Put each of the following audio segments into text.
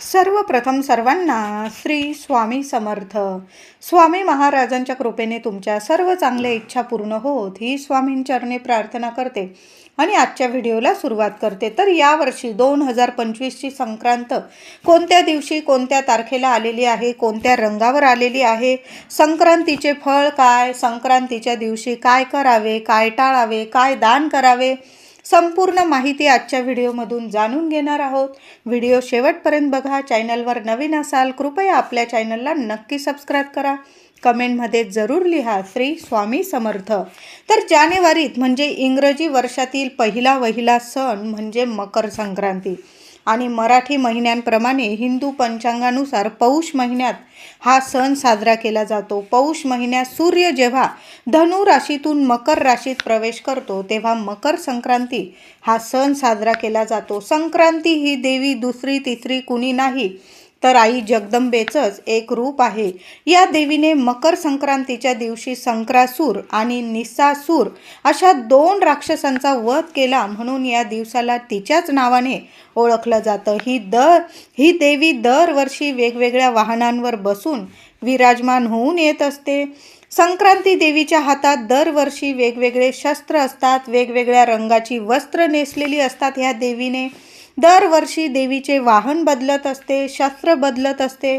सर्वप्रथम सर्वांना श्री स्वामी समर्थ. स्वामी महाराजांच्या कृपेने तुमच्या सर्व चांगल्या इच्छा पूर्ण होत ही स्वामींचरणे प्रार्थना करते आणि आजच्या व्हिडिओला सुरुवात करते. तर यावर्षी दोन हजार पंचवीसची संक्रांत कोणत्या दिवशी कोणत्या तारखेला आलेली आहे कोणत्या रंगावर आलेली आहे संक्रांतीचे फळ काय संक्रांतीच्या दिवशी काय करावे काय टाळावे काय दान करावे संपूर्ण माहिती आजच्या व्हिडिओमधून जाणून घेणार आहोत. व्हिडिओ शेवटपर्यंत बघा. चॅनलवर नवीन असाल कृपया आपल्या चॅनलला नक्की सबस्क्राईब करा. कमेंटमध्ये जरूर लिहा श्री स्वामी समर्थ. तर जानेवारीत म्हणजे इंग्रजी वर्षातील पहिला वहिला सण म्हणजे मकर संक्रांती. आणि मराठी महिन्यांप्रमाणे हिंदू पंचांगानुसार पौष महिन्यात हा सण साजरा केला जातो. पौष महिन्यात सूर्य जेव्हा धनु राशीतून मकर राशीत प्रवेश करतो तेव्हा मकर संक्रांती हा सण साजरा केला जातो. संक्रांती ही देवी दुसरी तिसरी कुणी नाही तर आई जगदंबेचंच एक रूप आहे. या देवीने मकर संक्रांतीच्या दिवशी संक्रासूर आणि निसासूर अशा दोन राक्षसांचा वध केला म्हणून या दिवसाला तिच्याच नावाने ओळखलं जातं. ही दर ही देवी दरवर्षी वेगवेगळ्या वाहनांवर बसून विराजमान होऊन येत असते. संक्रांती देवीच्या हातात दरवर्षी वेगवेगळे शस्त्र असतात वेगवेगळ्या रंगाची वस्त्र नेसलेली असतात. ह्या देवीने दरवर्षी देवीचे वाहन बदलत असते शस्त्र बदलत असते.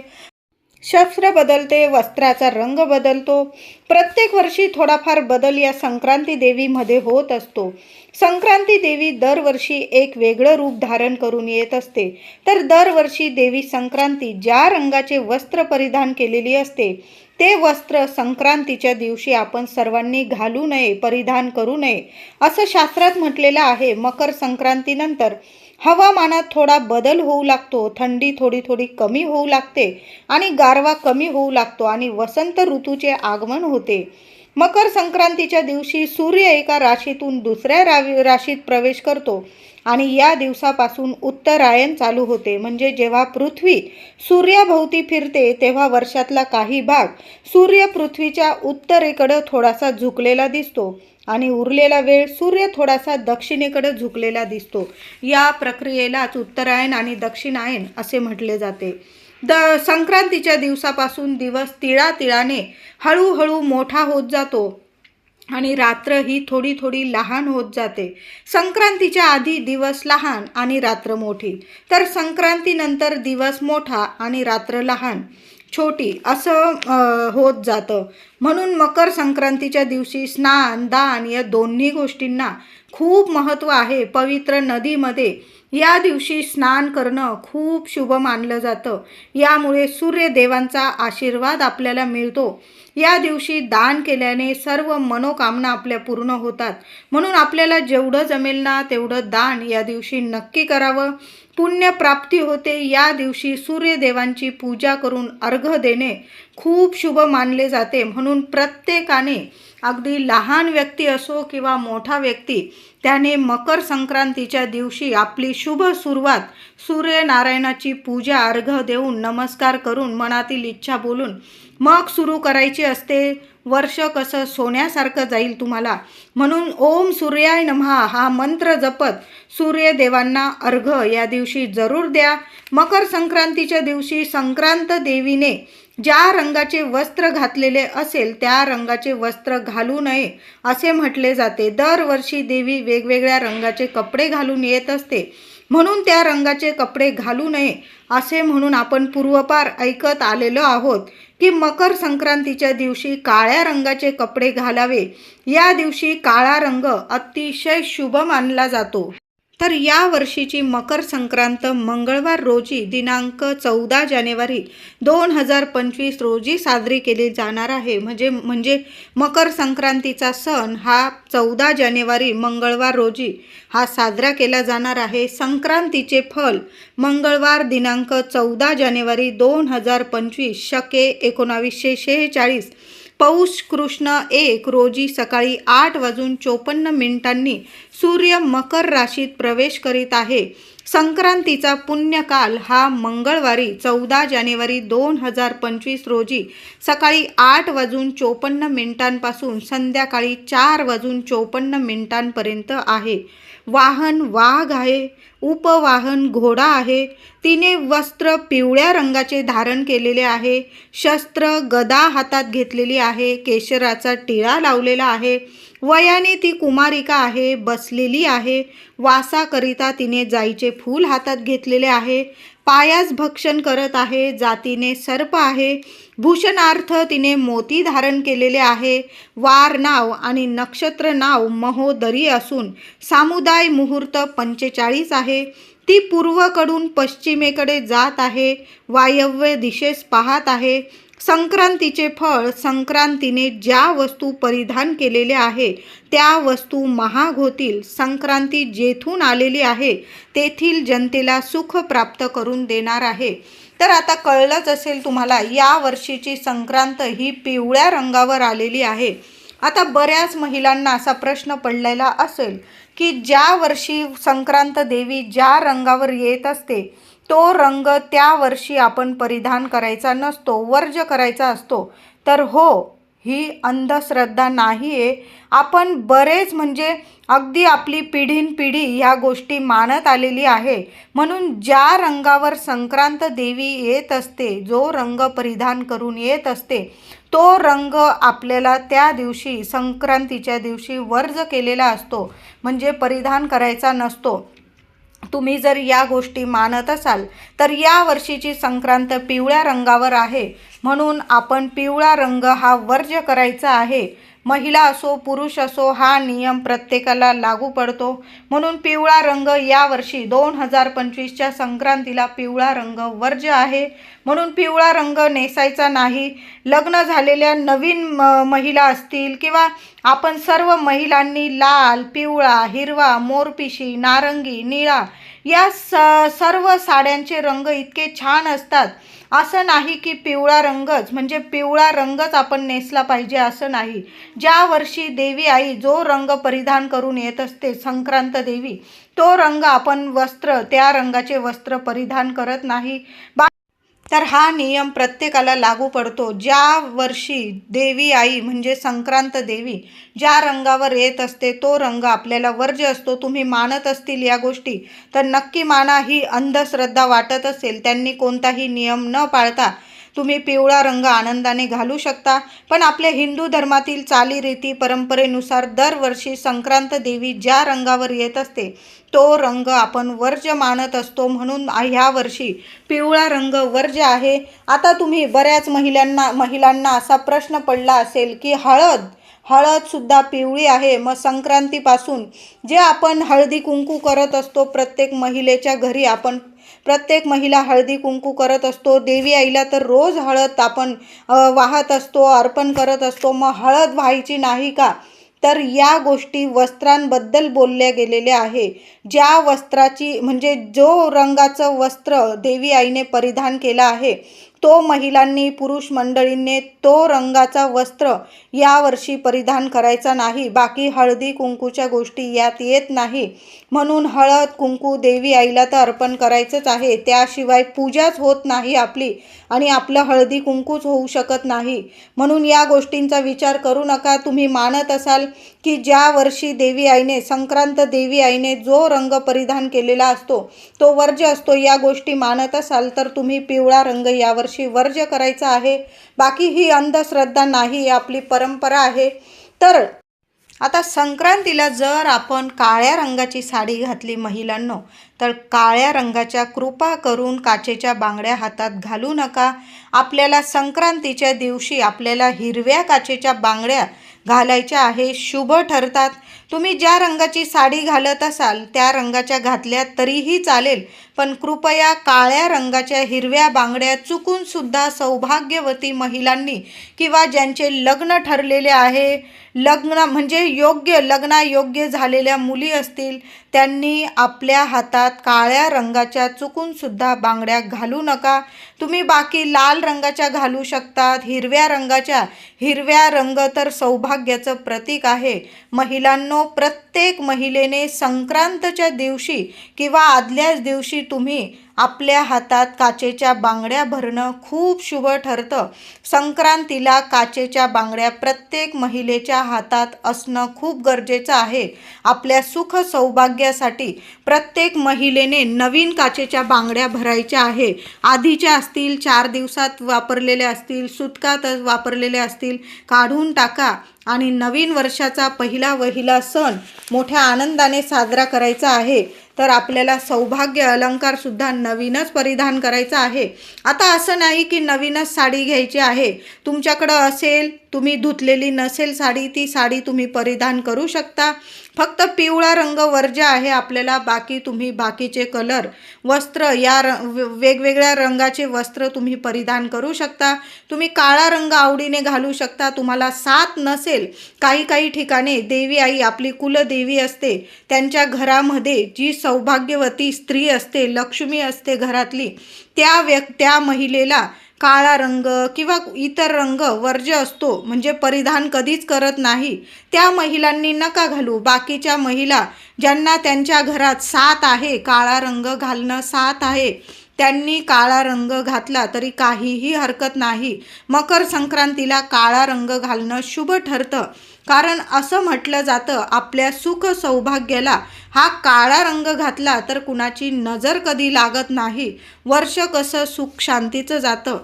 शस्त्र बदलते वस्त्राचा रंग बदलतो. प्रत्येक वर्षी थोडाफार बदल या संक्रांती देवीमध्ये होत असतो. संक्रांती देवी दरवर्षी एक वेगळं रूप धारण करून येत असते. तर दरवर्षी देवी संक्रांती ज्या रंगाचे वस्त्र परिधान केलेली असते ते वस्त्र संक्रांतीच्या दिवशी आपण सर्वांनी घालू नये परिधान करू नये असं शास्त्रात म्हटलेलं आहे मकर संक्रांतीनंतर. हवामानात थोडा बदल होऊ लागतो थंडी थोडी थोडी कमी होऊ लागते आणि गारवा कमी होऊ लागतो आणि वसंत ऋतूचे आगमन होते. मकर संक्रांतीच्या दिवशी सूर्य एका राशीतून दुसऱ्या रावी राशीत प्रवेश करतो. आणि या दिवसापासून उत्तरायण चालू होते. म्हणजे जेव्हा पृथ्वी सूर्याभोवती फिरते तेव्हा वर्षातला काही भाग सूर्य पृथ्वीच्या उत्तरेकडं थोडासा झुकलेला दिसतो आणि उरलेला वेळ सूर्य थोडासा दक्षिणेकडे झुकलेला दिसतो. या प्रक्रियेलाच उत्तरायण आणि दक्षिणायन असे म्हटले जाते. द संक्रांतीच्या दिवसापासून दिवस तिळातिळाने हळूहळू मोठा होत जातो. आणि रात्र ही थोडी थोडी लहान होत जाते. संक्रांतीच्या आधी दिवस लहान आणि रात्र मोठी. तर संक्रांतीनंतर दिवस मोठा आणि रात्र लहान छोटी असं होत जातं. म्हणून मकर संक्रांतीच्या दिवशी स्नान दान या दोन्ही गोष्टींना खूप महत्त्व आहे. पवित्र नदीमध्ये या दिवशी स्नान करणं खूप शुभ मानलं जातं. यामुळे सूर्यदेवांचा आशीर्वाद आपल्याला मिळतो. या दिवशी दान केल्याने सर्व मनोकामना आपल्या पूर्ण होतात. म्हणून आपल्याला जेवढं जमेल ना तेवढं दान या दिवशी नक्की करावं. पुण्यप्राप्ती होते या दिवशी सूर्यदेवांची पूजा करून अर्घ देणे खूप शुभ मानले जाते. म्हणून प्रत्येकाने अगदी लहान व्यक्ती असो किंवा मोठा व्यक्ती त्याने मकर संक्रांतीच्या दिवशी आपली शुभ सुरुवात सूर्यनारायणाची पूजा अर्घ देऊन नमस्कार करून मनातील इच्छा बोलून मग सुरू करायची असते. वर्ष कसं सोन्यासारखं जाईल तुम्हाला. म्हणून ओम सूर्याय नमहा हा मंत्र जपत सूर्यदेवांना अर्घ या दिवशी जरूर द्या. मकर संक्रांतीच्या दिवशी संक्रांत देवीने ज्या रंगाचे वस्त्र घातलेले असेल त्या रंगाचे वस्त्र घालू नये असे म्हटले जाते. दरवर्षी देवी वेगवेगळ्या रंगाचे कपडे घालून येत असते. म्हणून त्या रंगाचे कपडे घालू नये असे म्हणून आपण पूर्वपार ऐकत आलेलो आहोत की मकर संक्रांतीच्या दिवशी काळ्या रंगाचे कपडे घालावे. या दिवशी काळा रंग अतिशय शुभ मानला जातो. तर या वर्षीची मकर संक्रांत मंगळवार रोजी दिनांक चौदा जानेवारी दोन हजार पंचवीस रोजी साजरी केली जाणार आहे. म्हणजे म्हणजे मकर संक्रांतीचा सण हा चौदा जानेवारी मंगळवार रोजी हा साजरा केला जाणार आहे. संक्रांतीचे फल मंगळवार दिनांक चौदा जानेवारी दोन हजार पंचवीस शके एकोणावीसशे शेहेचाळीस पौष कृष्ण एक रोजी सकाळी आठ वाजून चोपन्न मिनिटांनी सूर्य मकर राशीत प्रवेश करीत आहे. संक्रांतीचा पुण्यकाल हा मंगळवारी चौदा जानेवारी दोन हजार पंचवीस रोजी सकाळी आठ वाजून चोपन्न मिनिटांपासून संध्याकाळी चार वाजून चोपन्न मिनिटांपर्यंत आहे. वाहन वाघ आहे उपवाहन घोडा आहे. तिने वस्त्र पिवळ्या रंगाचे धारण केलेले आहे शस्त्र गदा हातात घेतलेली आहे केशराचा टिळा लावलेला आहे. वयाने ती कुमारिका आहे बसलेली आहे. वासाकरिता तिने जाईचे फूल हातात घेतलेले आहे. पायास भक्षण करत आहे जातीने सर्प आहे. भूषणार्थ तिने मोती धारण केलेले आहे. वार नाव आणि नक्षत्र नाव महोदरी असून सामुदाय मुहूर्त पंचेचाळीस आहे. ती पूर्वकडून पश्चिमेकडे जात आहे. वायव्य दिशेस पाहत आहे. संक्रांतीचे फळ संक्रांतीने ज्या वस्तू परिधान केलेल्या आहे त्या वस्तू महाग होतील संक्रांती जेथून आलेली आहे तेथील जनतेला सुख प्राप्त करून देणार आहे. तर आता कळलंच असेल तुम्हाला या वर्षीची संक्रांत ही पिवळ्या रंगावर आलेली आहे. आता बऱ्याच महिलांना असा प्रश्न पडलेला असेल की ज्या वर्षी संक्रांत देवी ज्या रंगावर येत असते तो रंग त्या वर्षी आपण परिधान करायचा नसतो वर्ज करायचा असतो. तर हो ही अंधश्रद्धा नाही आहे आपण बरेच म्हणजे अगदी आपली पिढीन पिढी ह्या गोष्टी मानत आलेली आहे. म्हणून ज्या रंगावर संक्रांत देवी येत असते जो रंग परिधान करून येत असते तो रंग आपल्याला त्या दिवशी संक्रांतीच्या दिवशी वर्ज केलेला असतो. म्हणजे परिधान करायचा नसतो. तुम्ही जर या गोष्टी मानत असाल तर या वर्षीची संक्रांत पिवळ्या रंगावर आहे. म्हणून आपण पिवळा रंग हा वर्ज्य करायचा आहे. महिला असो पुरुष असो हा नियम प्रत्येकाला लागू पडतो. म्हणून पिवळा रंग यावर्षी दोन हजार पंचवीसच्या संक्रांतीला पिवळा रंग वर्ज्य आहे. म्हणून पिवळा रंग नेसायचा नाही. लग्न झालेल्या नवीन म महिला असतील किंवा आपण सर्व महिलांनी लाल पिवळा हिरवा मोरपिशी नारंगी निळा या स सर्व साड्यांचे रंग इतके छान असतात. असं नाही की पिवळा रंगच म्हणजे पिवळा रंगच आपण नेसला पाहिजे असं नाही. ज्या वर्षी देवी आई जो रंग परिधान करून येत असते संक्रांत देवी तो रंग आपण वस्त्र त्या रंगाचे वस्त्र परिधान करत नाही. बा तर हा नियम प्रत्येकाला लागू पडतो. ज्या वर्षी देवी आई म्हणजे संक्रांत देवी ज्या रंगावर येत असते तो रंग आपल्याला वर्ज्य असतो. तुम्ही मानत असतील या गोष्टी तर नक्की माना. ही अंधश्रद्धा वाटत असेल त्यांनी कोणताही नियम न पाळता तुम्ही पिवळा रंग आनंदाने घालू शकता. पण आपल्या हिंदू धर्मातील चालीरीती परंपरेनुसार दरवर्षी संक्रांत देवी ज्या रंगावर येत असते तो रंग आपण वर्ज्य मानत असतो म्हणून ह्या वर्षी पिवळा रंग वर्ज्य आहे. आता तुम्ही बऱ्याच महिलांना महिलांना असा प्रश्न पडला असेल की हळद हळदसुद्धा पिवळी आहे. मग संक्रांतीपासून जे आपण हळदी कुंकू करत असतो प्रत्येक महिलेच्या घरी आपण प्रत्येक महिला हळदी कुंकू करत असतो. देवी आईला तर रोज हळद आपण वाहत असतो अर्पण करत असतो. मग हळद व्हायची नाही का? तर या गोष्टी वस्त्रांबद्दल बोलल्या गेलेल्या आहे. ज्या वस्त्राची म्हणजे जो रंगाचं वस्त्र देवी आईने परिधान केलं आहे तो महिलांनी पुरुष मंडळींनी तो रंगाचा वस्त्र यावर्षी परिधान करायचा नाही. बाकी हळदी कुंकूच्या गोष्टी यात येत नाही. म्हणून हळद कुंकू देवी आईला तर अर्पण करायचंच आहे. त्याशिवाय पूजाच होत नाही आपली. आणि आपलं हळदी कुंकूच होऊ शकत नाही. म्हणून या गोष्टींचा विचार करू नका. तुम्ही मानत असाल की ज्या वर्षी देवी आईने संक्रांत देवी आईने जो रंग परिधान केलेला असतो तो वर्ज्य असतो या गोष्टी मानत असाल तर तुम्ही पिवळा रंग यावर्षी वर्ज्य करायचा आहे. बाकी ही अंधश्रद्धा नाही आपली परंपरा आहे. तर आता संक्रांतीला जर आपण काळ्या रंगाची साडी घातली महिलांनो तर काळ्या रंगाच्या कृपा करून काचेच्या बांगड्या हातात घालू नका. आपल्याला संक्रांतीच्या दिवशी आपल्याला हिरव्या काचेच्या बांगड्या घालायच्या आहे शुभ ठरतात. तुम्ही ज्या रंगाची साडी घालत असाल त्या रंगाच्या घातल्या तरीही चालेल पण कृपया काळ्या रंगाच्या हिरव्या बांगड्या चुकूनसुद्धा सौभाग्यवती महिलांनी किंवा ज्यांचे लग्न ठरलेले आहे लग्न म्हणजे योग्य लग्नायोग्य झालेल्या मुली असतील त्यांनी आपल्या हातात काळ्या रंगाच्या चुकूनसुद्धा बांगड्या घालू नका. तुम्ही बाकी लाल रंगाच्या घालू शकतात हिरव्या रंगाच्या. हिरव्या रंग तर सौभाग्याचं प्रतीक आहे. महिलांनो प्रत्येक महिलेने संक्रांतच्या दिवशी किंवा आदल्याच दिवशी तुम्ही आपल्या हातात काचेच्या बांगड्या भरणं खूप शुभ ठरतं. संक्रांतीला काचेच्या बांगड्या प्रत्येक महिलेच्या हातात असणं खूप गरजेचं आहे. आपल्या सुख सौभाग्यासाठी प्रत्येक महिलेने नवीन काचेच्या बांगड्या भरायच्या आहे. आधीच्या असतील चार दिवसात वापरलेल्या असतील सुतकात वापरलेल्या असतील काढून टाका आणि नवीन वर्षाचा पहिला वहिला सण मोठ्या आनंदाने साजरा करायचा आहे. तर आपल्याला सौभाग्य अलंकारसुद्धा नवीनच परिधान करायचा आहे. आता असं नाही की नवीनच साडी घ्यायची आहे. तुमच्याकडं असेल तुम्ही धुतलेली नसेल साडी ती साडी तुम्ही परिधान करू शकता. फक्त पिवळा रंग वर्ज्य आहे आपल्याला बाकी तुम्ही बाकीचे कलर वस्त्र या र वेगवेगळ्या रंगाचे वस्त्र तुम्ही परिधान करू शकता. तुम्ही काळा रंग आवडीने घालू शकता. तुम्हाला साथ नसेल काही काही ठिकाणी देवी आई आपली कुलदेवी असते. त्यांच्या घरामध्ये जी सौभाग्यवती स्त्री असते लक्ष्मी असते घरातली त्या व्यक् त्या महिलेला काळा रंग किंवा इतर रंग वर्ज्य असतो म्हणजे परिधान कधीच करत नाही. त्या महिलांनी नका घालू. बाकीच्या महिला ज्यांना त्यांच्या घरात साथ आहे काळा रंग घालणं साथ आहे त्यांनी काळा रंग घातला तरी काहीही हरकत नाही. मकर संक्रांतीला काळा रंग घालणं शुभ ठरतं. कारण असं म्हटलं जातं आपल्या सुख सौभाग्याला हा काळा रंग घातला तर कुणाची नजर कधी लागत नाही. वर्ष कसं सुख शांतीचं जातं.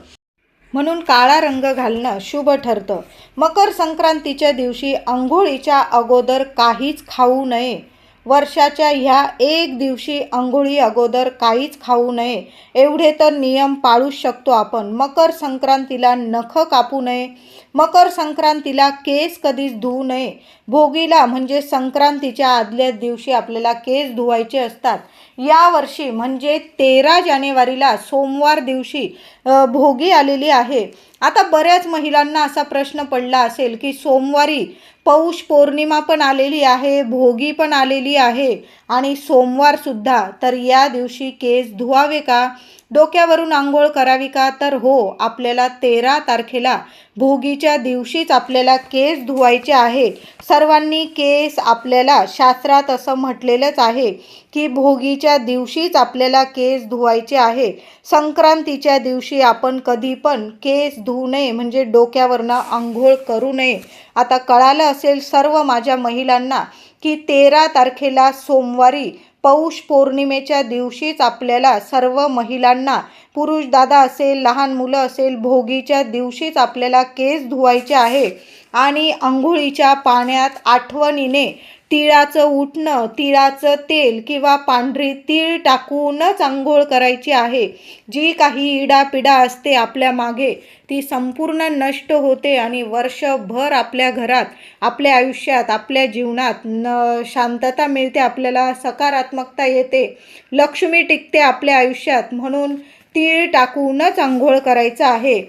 म्हणून काळा रंग घालणं शुभ ठरतं. मकर संक्रांतीच्या दिवशी आंघोळीच्या अगोदर काहीच खाऊ नये. वर्षाच्या ह्या एक दिवशी आंघोळी अगोदर काहीच खाऊ नये. एवढे तर नियम पाळूच शकतो आपण. मकर संक्रांतीला नख कापू नये. मकर संक्रांतीला केस कधीच धुवू नये. भोगीला म्हणजे संक्रांतीच्या आदल्या दिवशी आपल्याला केस धुवायचे असतात. या वर्षी म्हणजे तेरा जानेवारीला सोमवार दिवशी भोगी आलेली आहे. आता बऱ्याच महिलांना असा प्रश्न पडला असेल की सोमवारी पौष पौर्णिमा पण आलेली आहे भोगी पण आलेली आहे. आणि सोमवारसुद्धा तर या दिवशी केस धुवावे का? डोक्यावरून आंघोळ करावी का? तर हो आपल्याला तेरा तारखेला भोगीच्या दिवशीच आपल्याला केस धुवायचे आहे. सर्वांनी केस आपल्याला शास्त्रात असं म्हटलेलंच आहे. की भोगीच्या दिवशीच आपल्याला केस धुवायचे आहे. संक्रांतीच्या दिवशी आपण कधी पण केस धुवू नये म्हणजे डोक्यावरनं आंघोळ करू नये. आता कळालं असेल सर्व माझ्या महिलांना की तेरा तारखेला सोमवारी पौष पौर्णिमेच्या दिवशीच आपल्याला सर्व महिलांना पुरुष दादा असेल लहान मुलं असेल भोगीच्या दिवशीच आपल्याला केस धुवायचे आहे. आणि आंघोळीच्या पाण्यात आठवणीने तिळाचं उठणं तिळाचं तेल किंवा पांढरी तीळ टाकूनच आंघोळ करायची आहे. जी काही इडापिडा असते आपल्या मागे ती संपूर्ण नष्ट होते आणि वर्षभर आपल्या घरात आपल्या आयुष्यात आपल्या जीवनात न शांतता मिळते आपल्याला सकारात्मकता येते. लक्ष्मी टिकते आपल्या आयुष्यात म्हणून तीळ टाकूनच आंघोळ करायचं आहे.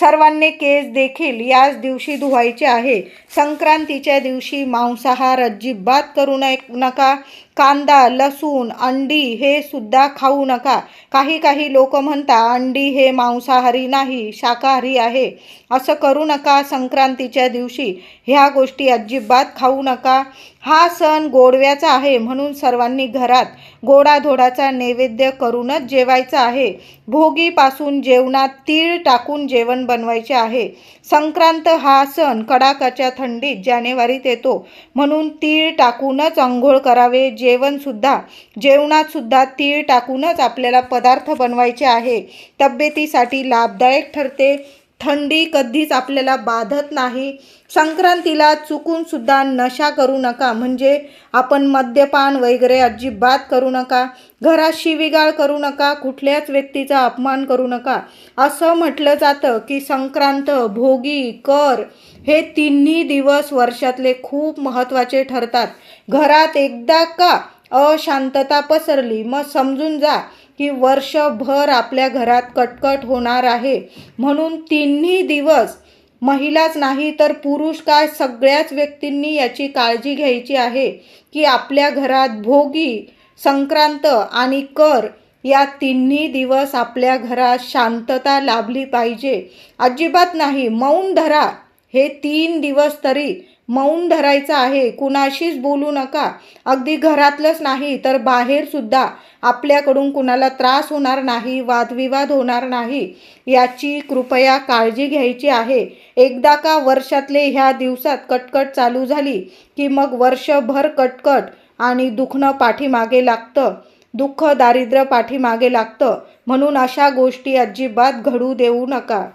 सर्वांनी केस देखील याच दिवशी धुवायचे आहे. संक्रांतीच्या दिवशी मांसाहार अजिबात करू नये नका. कांदा लसूण अंडी हे सुद्धा खाऊ नका. काही काही लोक म्हणता अंडी हे मांसाहारी नाही शाकाहारी आहे. असं करू नका संक्रांतीच्या दिवशी. ह्या गोष्टी अजिबात खाऊ नका. हा सण गोडव्याचा आहे म्हणून सर्वांनी घरात गोडाधोडाचा नैवेद्य करूनच जेवायचं आहे. भोगीपासून जेवणात तीळ टाकून जेवण बनवायचे आहे. संक्रांत हा सण कडाकाच्या थंडीत जानेवारीत येतो म्हणून तीळ टाकूनच आंघोळ करावे जे जेवणसुद्धा जेवणात सुद्धा तीळ टाकूनच आपल्याला पदार्थ बनवायचे आहे. तब्येतीसाठी लाभदायक ठरते. थंडी कधीच आपल्याला बाधत नाही. संक्रांतीला चुकून सुद्धा नशा करू नका. म्हणजे आपण मद्यपान वगैरे अजिबात करू नका. घरात शिवीगाळ करू नका. कुठल्याच व्यक्तीचा अपमान करू नका. असं म्हटलं जातं की संक्रांत भोगी कर हे तिन्ही दिवस वर्षातले खूप महत्त्वाचे ठरतात. घरात एकदा का अशांतता पसरली मग समजून जा. की वर्षभर आपल्या घरात कटकट होणार आहे. म्हणून तिन्ही दिवस महिलाच नाही तर पुरुष काय सगळ्याच व्यक्तींनी याची काळजी घ्यायची आहे की आपल्या घरात भोगी संक्रांत आणि कर या तिन्ही दिवस आपल्या घरात शांतता लाभली पाहिजे. अजिबात नाही मौन धरा. हे तीन दिवस तरी मौन धरायचं आहे. कुणाशीच बोलू नका. अगदी घरातलंच नाही तर बाहेर सुद्धा आपल्याकडून कुणाला त्रास होणार नाही वादविवाद होणार नाही याची कृपया काळजी घ्यायची आहे. एकदा का वर्षातले ह्या दिवसात कटकट चालू झाली की मग वर्षभर कटकट आणि दुखणं पाठीमागे लागतं. दुःख दारिद्र्य पाठीमागे लागतं. म्हणून अशा गोष्टी अजिबात घडू देऊ नका.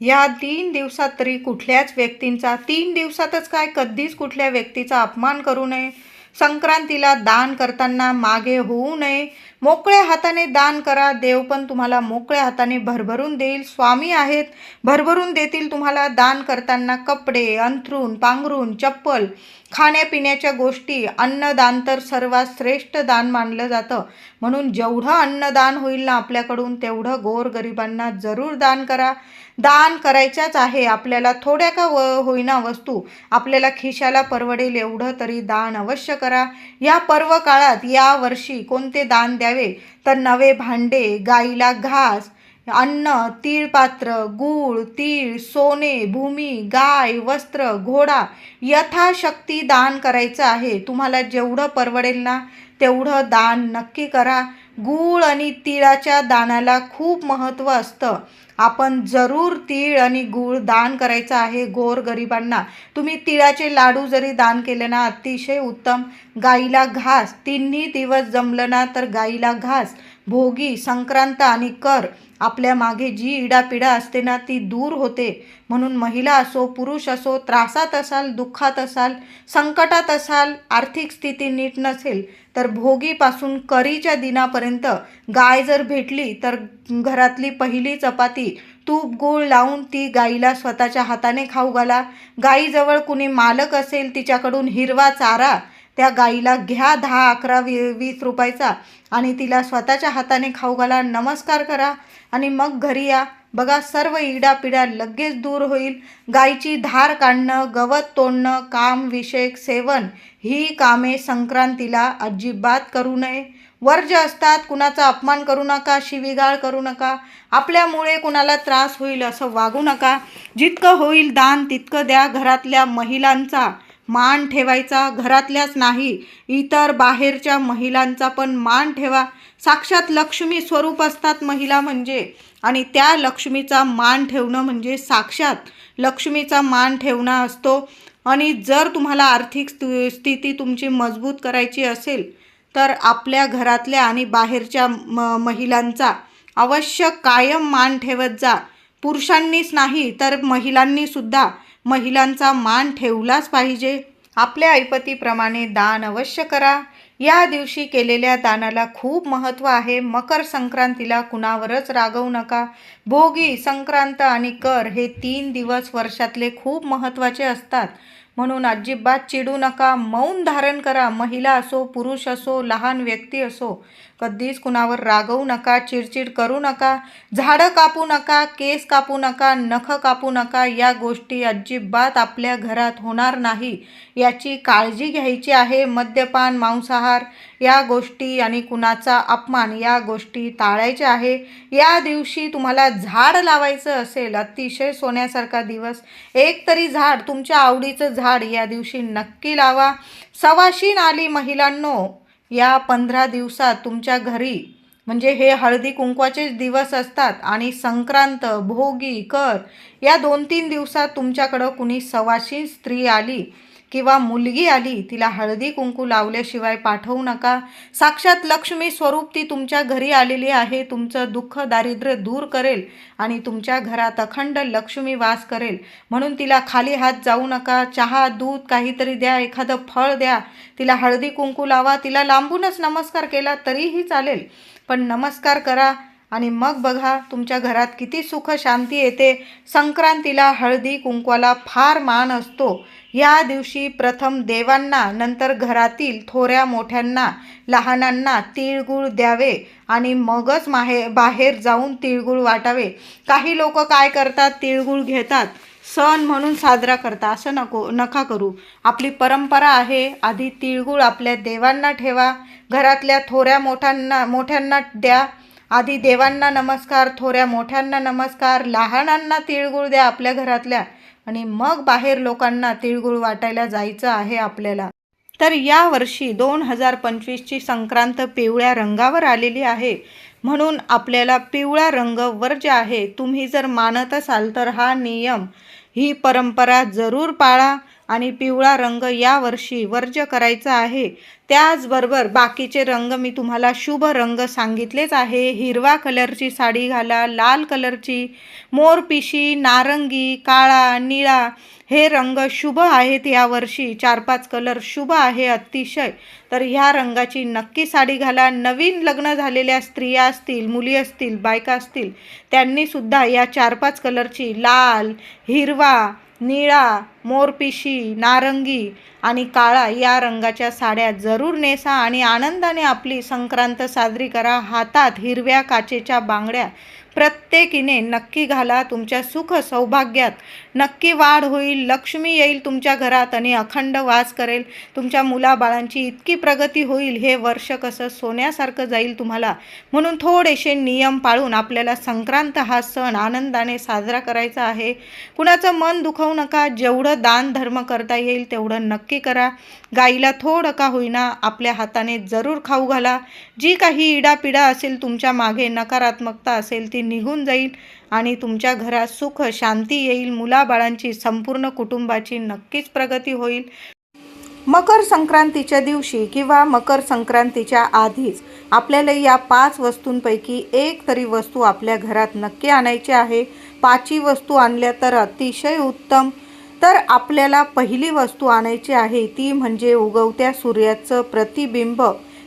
या तीन दिवसात तरी कुठल्याच व्यक्तींचा तीन दिवसातच काय कधीच कुठल्या व्यक्तीचा अपमान करू नये. संक्रांतीला दान करताना मागे होऊ नये. मोकळ्या हाताने दान करा. देव पण तुम्हाला मोकळ्या हाताने भरभरून देईल. स्वामी आहेत. भरभरून देतील तुम्हाला दान करताना कपडे अंथरूण पांघरून चप्पल खाण्यापिण्याच्या गोष्टी अन्नदान तर सर्वात श्रेष्ठ दान मानलं जातं. म्हणून जेवढं अन्नदान होईल ना आपल्याकडून तेवढं गोरगरिबांना जरूर दान करा. दान करायच्याच आहे. आपल्याला थोड्या का व होईना वस्तू आपल्याला खिशाला परवडेल एवढं तरी दान अवश्य करा. या पर्व काळात या वर्षी कोणते दान द्यावे? तर नवे भांडे गाईला घास अन्न तीळपात्र गूळ तीळ सोने भूमी गाय वस्त्र घोडा यथाशक्ती दान करायचं आहे. तुम्हाला जेवढं परवडेल ना तेवढं दान नक्की करा. गूळ आणि तिळाच्या दानाला खूप महत्त्व असतं. आपण जरूर तीळ आणि गूळ दान करायचं आहे गोर गरिबांना. तुम्ही तिळाचे लाडू जरी दान केले ना अतिशय उत्तम. गाईला घास तिन्ही दिवस जमलं ना तर गाईला घास भोगी संक्रांत आणि कर. आपल्या मागे जी इडापिडा असते ना ती दूर होते. म्हणून महिला असो पुरुष असो त्रासात असाल दुःखात असाल संकटात असाल आर्थिक स्थिती नीट नसेल तर भोगीपासून करीच्या दिनापर्यंत गाय जर भेटली तर घरातली पहिली चपाती तूप गूळ लावून ती गाईला स्वतःच्या हाताने खाऊ घाला. गाईजवळ कुणी मालक असेल तिच्याकडून हिरवा चारा त्या गाईला घ्या दहा अकरा वी वीस रुपयाचा आणि तिला स्वतःच्या हाताने खाऊ घाला नमस्कार करा आणि मग घरी या. बघा सर्व इडापिडा लगेच दूर होईल. गायीची धार काढणं गवत तोडणं काम विषयक सेवन ही कामे संक्रांतीला अजिबात करू नये. वर्ज्य असतात कुणाचा अपमान करू नका शिवीगाळ करू नका आपल्यामुळे कुणाला त्रास होईल असं वागू नका. जितकं होईल दान तितकं द्या घरातल्या महिलांचा. मान ठेवायचा घरातल्याच नाही इतर बाहेरच्या महिलांचा पण मान ठेवा. साक्षात लक्ष्मी स्वरूप असतात महिला म्हणजे. आणि त्या लक्ष्मीचा मान ठेवणं म्हणजे साक्षात लक्ष्मीचा मान ठेवणं असतो. आणि जर तुम्हाला आर्थिक स्तु स्थिती तुमची मजबूत करायची असेल तर आपल्या घरातल्या आणि बाहेरच्या म महिलांचा अवश्य कायम मान ठेवत जा. पुरुषांनीच नाही तर महिलांनीसुद्धा महिलांचा मान ठेवलाच पाहिजे. आपल्या ऐपतीप्रमाणे दान अवश्य करा. या दिवशी केलेल्या दानाला खूप महत्त्व आहे. मकर संक्रांतीला कुणावरच रागवू नका. भोगी संक्रांत आणि कर हे तीन दिवस वर्षातले खूप महत्त्वाचे असतात. म्हणून अजिबात चिडू नका मौन धारण करा. महिला असो पुरुष असो लहान व्यक्ती असो कधीच कुणावर रागवू नका चिडचिड करू नका झाडं कापू नका केस कापू नका नख कापू नका या गोष्टी अजिबात आपल्या घरात होणार नाही. याची काळजी घ्यायची आहे. मद्यपान मांसाहार या गोष्टी आणि कुणाचा अपमान या गोष्टी टाळायच्या आहे. या दिवशी तुम्हाला झाड लावायचं असेल अतिशय सोन्यासारखा दिवस. एक तरी झाड तुमच्या आवडीचं झाड या दिवशी नक्की लावा. सवाशीन आली महिलांनो या पंधरा दिवसात तुमच्या घरी म्हणजे हे हळदी कुंकवाचेच दिवस असतात आणि संक्रांत भोगी कर या दोन तीन दिवसात तुमच्याकडं कुणी सवाशी स्त्री आली किंवा मुलगी आली तिला हळदी कुंकू लावल्याशिवाय पाठवू नका. साक्षात लक्ष्मी स्वरूप ती तुमच्या घरी आलेली आहे तुमचं दुःख दारिद्र्य दूर करेल आणि तुमच्या घरात अखंड लक्ष्मी वास करेल. म्हणून तिला खाली हात जाऊ नका चहा दूध काहीतरी द्या एखादं फळ द्या. तिला हळदी कुंकू लावा तिला लांबूनच नमस्कार केला तरीही चालेल. पण नमस्कार करा आणि मग बघा तुमच्या घरात किती सुख शांती येते. संक्रांतीला हळदी कुंकवाला फार मान असतो. या दिवशी प्रथम देवांना नंतर घरातील थोऱ्या मोठ्यांना लहानांना तिळगुळ द्यावे आणि मगच माहे बाहेर जाऊन तिळगुळ वाटावे. काही लोक काय करतात? तिळगुळ घेतात. सण म्हणून साजरा करता असं नको नका करू. आपली परंपरा आहे आधी तिळगुळ आपल्या देवांना ठेवा. घरातल्या थोऱ्या मोठ्यांना मोठ्यांना द्या. आधी देवांना नमस्कार थोऱ्या मोठ्यांना नमस्कार लहानांना तिळगुळ द्या आपल्या घरातल्या आणि मग बाहेर लोकांना तिळगुळ वाटायला जायचं आहे आपल्याला. तर या वर्षी दोन हजार पंचवीसची संक्रांत पिवळ्या रंगावर आलेली आहे. म्हणून आपल्याला पिवळा रंग वर्ज आहे तुम्ही जर मानत असाल तर हा नियम ही परंपरा जरूर पाळा आणि पिवळा रंग यावर्षी वर्ज्य करायचा आहे. त्याचबरोबर बाकीचे रंग मी तुम्हाला शुभ रंग सांगितलेच आहे. हिरवा कलरची साडी घाला लाल कलरची मोरपिशी नारंगी काळा निळा हे रंग शुभ आहेत यावर्षी चार पाच कलर शुभ आहे अतिशय. तर ह्या रंगाची नक्की साडी घाला. नवीन लग्न झालेल्या स्त्रिया असतील मुली असतील बायका असतील त्यांनीसुद्धा या चार पाच कलरची लाल हिरवा निळा मोरपिशी नारंगी आणि काळा या रंगाच्या साड्या जरूर नेसा आणि आनंदाने आपली संक्रांत साजरी करा. हातात हिरव्या काचेच्या बांगड्या प्रत्येकीने नक्की घाला तुमच्या सुख सौभाग्यात. नक्की वाढ होईल लक्ष्मी येईल तुमच्या घरात आणि अखंड वास करेल. तुमच्या मुलाबाळांची इतकी प्रगती होईल हे वर्ष कसं सोन्यासारखं जाईल तुम्हाला. म्हणून थोडेसे नियम पाळून आपल्याला संक्रांत हा सण आनंदाने साजरा करायचा आहे. कुणाचं मन दुखवू नका जेवढं दान धर्म करता येईल तेवढं नक्की करा. गाईला थोडं का होईना आपल्या हाताने जरूर खाऊ घाला. जी काही इडापिडा असेल तुमच्या मागे नकारात्मकता असेल ती निघून जाईल आणि तुमच्या घरात सुख शांती येईल. मुलाबाळांची संपूर्ण कुटुंबाची नक्कीच प्रगती होईल. मकर संक्रांतीच्या दिवशी किंवा मकर संक्रांतीच्या आधीच आपल्याला या पाच वस्तूंपैकी एक तरी वस्तू आपल्या घरात नक्की आणायची आहे. पाचही वस्तू आणल्या तर अतिशय उत्तम. तर आपल्याला पहिली वस्तू आणायची आहे ती म्हणजे उगवत्या सूर्याचं प्रतिबिंब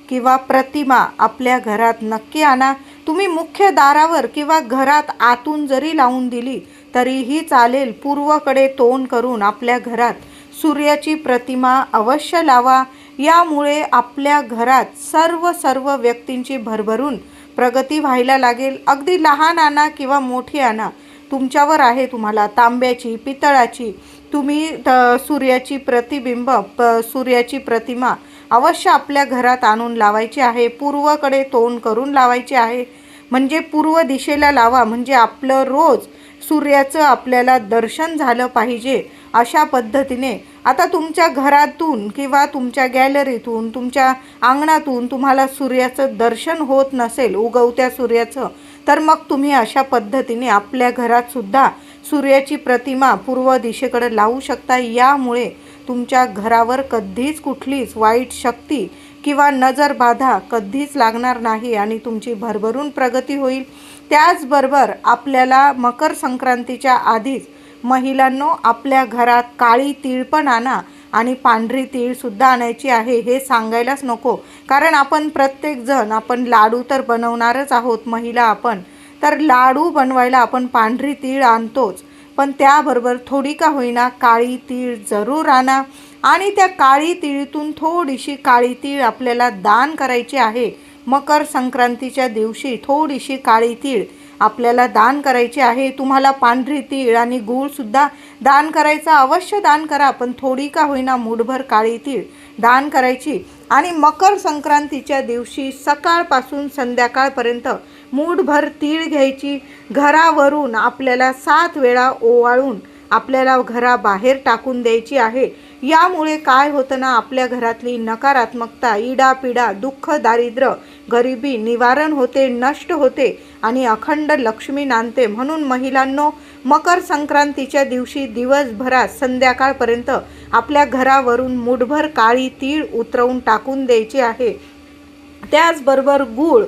किंवा प्रतिमा. आपल्या घरात नक्की आणा. तुम्ही मुख्य दारावर किंवा घरात आतून जरी लावून दिली तरीही चालेल पूर्वकडे तोंड करून आपल्या घरात सूर्याची प्रतिमा अवश्य लावा. यामुळे आपल्या घरात सर्व सर्व व्यक्तींची भरभरून प्रगती व्हायला लागेल. अगदी लहान आणा किंवा मोठी आणा तुमच्यावर आहे तुम्हाला तांब्याची पितळाची. तुम्ही त- सूर्याची प्रतिबिंब प सूर्याची प्रतिमा अवश्य आपल्या घरात आणून लावायची आहे. पूर्वकडे तोंड करून लावायची आहे. म्हणजे पूर्व दिशेला लावा. म्हणजे आपलं रोज सूर्याचं आपल्याला दर्शन झालं पाहिजे अशा पद्धतीने. आता तुमच्या घरातून किंवा तुमच्या गॅलरीतून तुमच्या अंगणातून तुम्हाला सूर्याचं दर्शन होत नसेल उगवत्या सूर्याचं तर मग तुम्ही अशा पद्धतीने आपल्या घरातसुद्धा सूर्याची प्रतिमा पूर्व दिशेकडे लावू शकता. यामुळे तुमच्या घरावर कधीच कुठलीच वाईट शक्ती किंवा नजर बाधा कधीच लागणार नाही आणि तुमची भरभरून प्रगती होईल. त्याचबरोबर आपल्याला मकर संक्रांतीच्या आधीच महिलांनो आपल्या घरात काळी तीळ पण आणा आणि पांढरी तीळसुद्धा आणायची आहे हे सांगायलाच नको. कारण आपण प्रत्येकजण आपण लाडू तर बनवणारच आहोत महिला आपण. तर लाडू बनवायला आपण पांढरी तीळ आणतोच. पण त्याबरोबर थोडी का होईना काळी तीळ जरूर आणा. आणि त्या काळी तिळीतून थोडीशी काळी तीळ आपल्याला दान करायची आहे. मकर संक्रांतीच्या दिवशी थोडीशी काळी तीळ आपल्याला दान करायची आहे. तुम्हाला पांढरी तीळ आणि गूळसुद्धा दान करायचा अवश्य दान करा पण थोडी का होईना मूठभर काळी तीळ दान करायची. आणि मकर संक्रांतीच्या दिवशी सकाळपासून संध्याकाळपर्यंत मूठभर तीळ घ्यायची. घरावरून आपल्याला सात वेळा ओवाळून आपल्याला घराबाहेर टाकून द्यायची आहे. यामुळे काय होतं ना आपल्या घरातली नकारात्मकता इडापिडा दुःख दारिद्र्य गरिबी निवारण होते नष्ट होते आणि अखंड लक्ष्मी नांदते. म्हणून महिलांनो मकर संक्रांतीच्या दिवशी दिवसभरात संध्याकाळपर्यंत आपल्या घरावरून मुठभर काळी तीळ उतरवून टाकून द्यायची आहे. त्याचबरोबर गूळ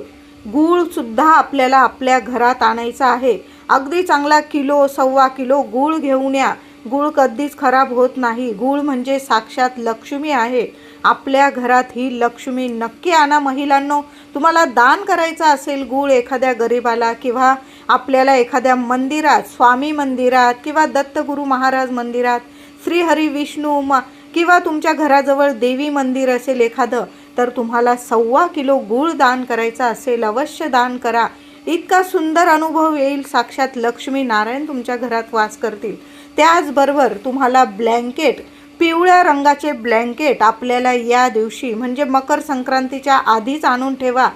गूळसुद्धा आपल्याला आपल्या घरात आणायचा आहे. अगदी चांगला किलो सव्वा किलो गूळ घेऊन या. गूळ कधीच खराब होत नाही. गूळ म्हणजे साक्षात लक्ष्मी आहे. आपल्या घरात ही लक्ष्मी नक्की आणा महिलांनो. तुम्हाला दान करायचं असेल गूळ एखाद्या गरिबाला किंवा आपल्याला एखाद्या मंदिरात स्वामी मंदिरात किंवा दत्तगुरू महाराज मंदिरात श्रीहरी विष्णू म किंवा तुमच्या घराजवळ देवी मंदिर असेल एखादं तर तुम्हाला सव्वा किलो गूळ दान करायचा असेल अवश्य दान करा. इतका सुंदर अनुभव येईल साक्षात लक्ष्मी नारायण तुमच्या घरात वास करतील. त्याचबरोबर तुम्हाला ब्लँकेट पिवळ्या रंगाचे ब्लँकेट आपल्याला या दिवशी म्हणजे मकर संक्रांतीच्या आधीच आणून ठेवा.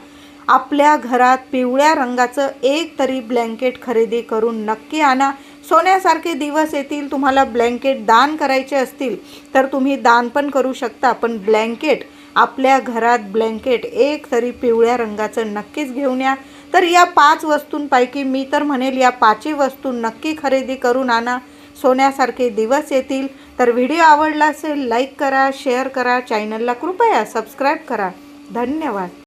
आपल्या घरात पिवळ्या रंगाचं एक तरी ब्लँकेट खरेदी करून नक्की आणा. सोन्यासारखे दिवस येतील तुम्हाला ब्लँकेट दान करायचे असतील तर तुम्ही दान पण करू शकता पण ब्लँकेट आपल्या घरात ब्लँकेट एक तरी पिवळ्या रंगाचं नक्कीच घेऊन या. तर या पाच वस्तूंपैकी मी तर म्हणेल या पाचही वस्तू नक्की खरेदी करून आणा. सोन्यासारखे दिवस येतील. तर व्हिडिओ आवडला असेल लाईक करा शेअर करा. चॅनलला कृपया सबस्क्राईब करा. धन्यवाद.